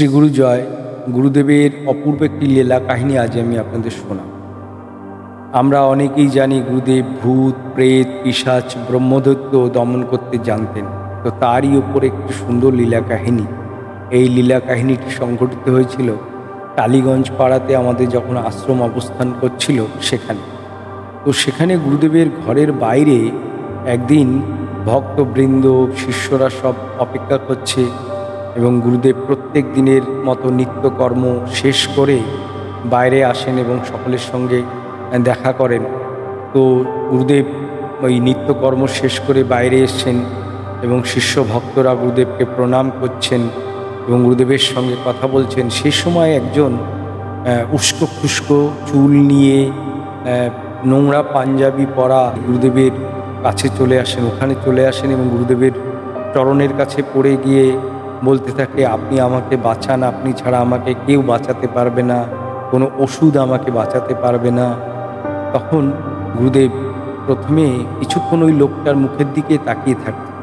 শ্রী গুরু জয়, গুরুদেবের অপূর্ব একটি লীলা কাহিনী আজ আমি আপনাদের শোনাব। আমরা অনেকেই জানি গুরুদেব ভূত, প্রেত পিসাচ ব্রহ্মদৈত্য দমন করতে জানতেন। তো তারই ওপর একটি সুন্দর লীলা কাহিনী। এই লীলা কাহিনীটি সংঘটিত হয়েছিল টালিগঞ্জ পাড়াতে আমাদের যখন আশ্রম অবস্থান করছিল সেখানে। তো সেখানে গুরুদেবের ঘরের বাইরে একদিন ভক্তবৃন্দ, শিষ্যরা সব অপেক্ষা করছে। এবং গুরুদেব প্রত্যেক দিনের মতো নিত্যকর্ম শেষ করে বাইরে আসেন এবং সকলের সঙ্গে দেখা করেন। তো গুরুদেব ওই নিত্যকর্ম শেষ করে বাইরে এসছেন এবং শিষ্য ভক্তরা গুরুদেবকে প্রণাম করছেন এবং গুরুদেবের সঙ্গে কথা বলছেন। সেই সময় একজন উস্কো খুস্কো চুল নিয়ে নোংরা পাঞ্জাবি পরা গুরুদেবের কাছে চলে আসেন। ওখানে চলে আসেন এবং গুরুদেবের চরণের কাছে পড়ে গিয়ে বলতে থাকে, আপনি আমাকে বাঁচান, আপনি ছাড়া আমাকে কেউ বাঁচাতে পারবে না, কোনো ওষুধ আমাকে বাঁচাতে পারবে না। তখন গুরুদেব প্রথমে কিছুক্ষণ ওই লোকটার মুখের দিকে তাকিয়ে থাকতেন।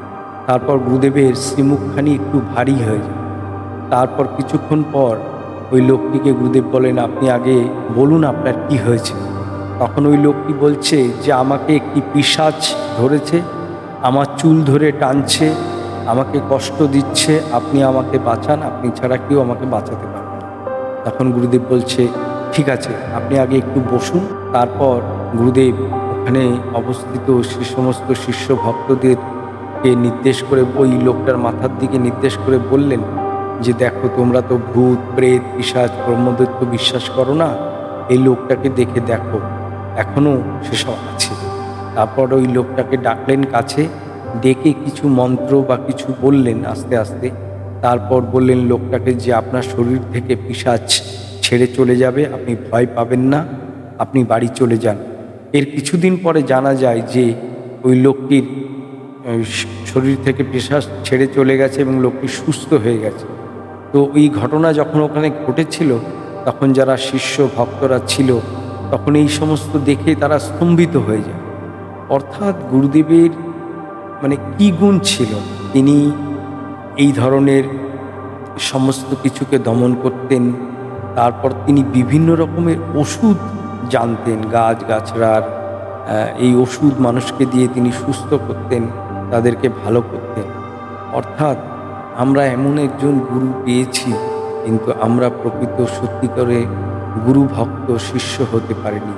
তারপর গুরুদেবের শ্রীমুখখানি একটু ভারী হয়ে যায়। তারপর কিছুক্ষণ পর ওই লোকটিকে গুরুদেব বলেন, আপনি আগে বলুন আপনার কি হয়েছে? তখন ওই লোকটি বলছে যে, আমাকে একটি পিসাচ ধরেছে, আমার চুল ধরে টানছে আমাকে কষ্ট দিচ্ছে, আপনি আমাকে বাঁচান, আপনি ছাড়া কেউ আমাকে বাঁচাতে পারবে তখন গুরুদেব বলছে, ঠিক আছে, আপনি আগে একটু বসুন, তারপর গুরুদেব ওখানে অবস্থিত সে সমস্ত শিষ্য ভক্তদেরকে নির্দেশ করে, ওই লোকটার মাথার দিকে নির্দেশ করে বললেন যে, দেখো, তোমরা তো ভূত, প্রেত পিসাচ ব্রহ্মদৈত্য বিশ্বাস করো না, এই লোকটাকে দেখে দেখো এখনও সেসব আছে। তারপর ওই লোকটাকে ডাকলেন কাছে ডেকে কিছু মন্ত্র বা কিছু বললেন আস্তে আস্তে। তারপর বললেন, লোকটাকে যে আপনার শরীর থেকে পিসাচ ছেড়ে চলে যাবে, আপনি ভয় পাবেন না, আপনি বাড়ি চলে যান। এর কিছুদিন পরে জানা যায় যে, ওই লোকটির শরীর থেকে পেশাস ছেড়ে চলে গেছে এবং লোকটি সুস্থ হয়ে গেছে। তো এই ঘটনা যখন ওখানে ঘটেছিল, তখন যারা শিষ্য ভক্তরা ছিল, তখন এই সমস্ত দেখে তারা স্তম্ভিত হয়ে যায়। অর্থাৎ গুরুদেবের মানে কি গুণ ছিল? তিনি এই ধরনের সমস্ত কিছুকে দমন করতেন, তারপর তিনি বিভিন্ন রকমের ওষুধ জানতেন গাছ গাছড়ার এই ওষুধ মানুষকে দিয়ে তিনি সুস্থ করতেন, তাদেরকে ভালো করতেন। অর্থাৎ আমরা এমন একজন গুরু পেয়েছি, কিন্তু আমরা প্রকৃত সত্যিকারে গুরু ভক্ত শিষ্য হতে পারিনি।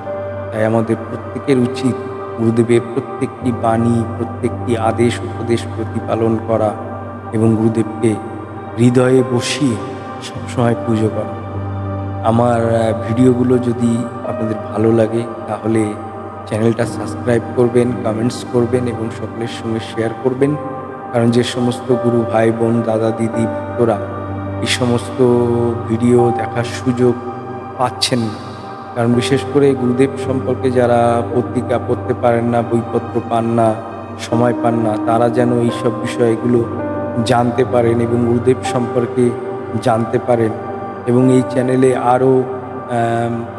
তাই আমাদের প্রত্যেকের উচিত গুরুদেবের প্রত্যেকটি বাণী, প্রত্যেকটি আদেশ, উপদেশ প্রতিপালন করা এবং গুরুদেবকে হৃদয়ে বসিয়ে সবসময় পুজো করা। আমার ভিডিওগুলো যদি আপনাদের ভালো লাগে, তাহলে চ্যানেলটা সাবস্ক্রাইব করবেন, কমেন্টস করবেন এবং সকলের সঙ্গে শেয়ার করবেন। কারণ যে সমস্ত গুরু ভাই, বোন, দাদা, দিদি, ভক্তরা এই সমস্ত ভিডিও দেখার সুযোগ পাচ্ছেন না। কারণ বিশেষ করে গুরুদেব সম্পর্কে যারা পত্রিকা পড়তে পারেন না, বইপত্র পান না, সময় পান না, তারা যেন এই সব বিষয়গুলো জানতে পারেন এবং গুরুদেব সম্পর্কে জানতে পারেন। এবং এই চ্যানেলে আরও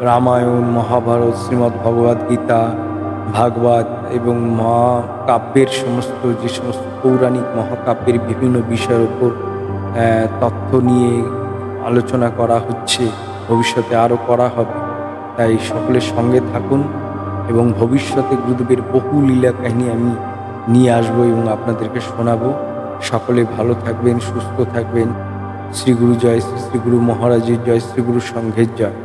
রামায়ণ, মহাভারত, শ্রীমদ্ ভগবদ গীতা, ভাগবত এবং মহাকাব্যের সমস্ত, যে সমস্ত পৌরাণিক মহাকাব্যের বিভিন্ন বিষয়ের ওপর তথ্য নিয়ে আলোচনা করা হচ্ছে, ভবিষ্যতে আরও করা হবে। তাই সকলের সঙ্গে থাকুন এবং ভবিষ্যতে গুরুদেবের বহু লীলা কাহিনী আমি নিয়ে আসব এবং আপনাদেরকে শোনাবো। সকলে ভালো থাকবেন, সুস্থ থাকবেন। শ্রীগুরু জয় শ্রী শ্রী গুরু মহারাজের জয়, শ্রী গুরু সংঘের জয়।